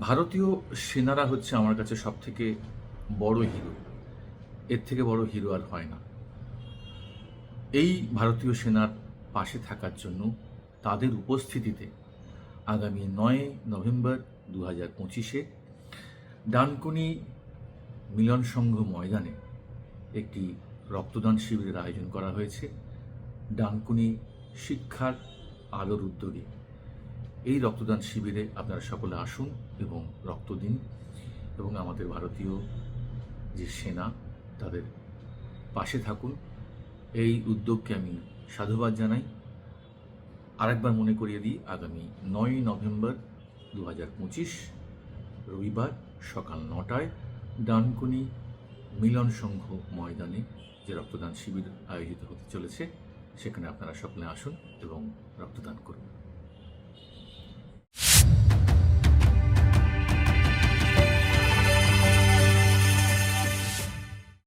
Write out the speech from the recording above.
ভারতীয় সেনারা হচ্ছে আমার কাছে সব থেকে বড় হিরো এর থেকে বড় হিরো আর হয় না। এই ভারতীয় সেনার পাশে থাকার জন্য তাদের উপস্থিতিতে আগামী নয় নভেম্বর দু হাজার পঁচিশে ডানকুনি মিলন সংঘ ময়দানে একটি রক্তদান শিবিরের আয়োজন করা হয়েছে। ডানকুনি শিক্ষার আলোর উদ্যোগে। এই রক্তদান শিবিরে আপনারা সকলে আসুন এবং রক্ত দিন। এবং আমাদের ভারতীয় যে সেনা, তাদের পাশে থাকুন। এই উদ্যোগকে আমি সাধুবাদ জানাই। আরেকবার মনে করিয়ে দিই, আগামী নয় নভেম্বর দু হাজার পঁচিশ, রবিবার সকাল নটায় ডানকুনি মিলন সংঘ ময়দানে যে রক্তদান শিবির আয়োজিত হতে চলেছে, সেখানে আপনারা সকলে আসুন এবং রক্তদান করুন।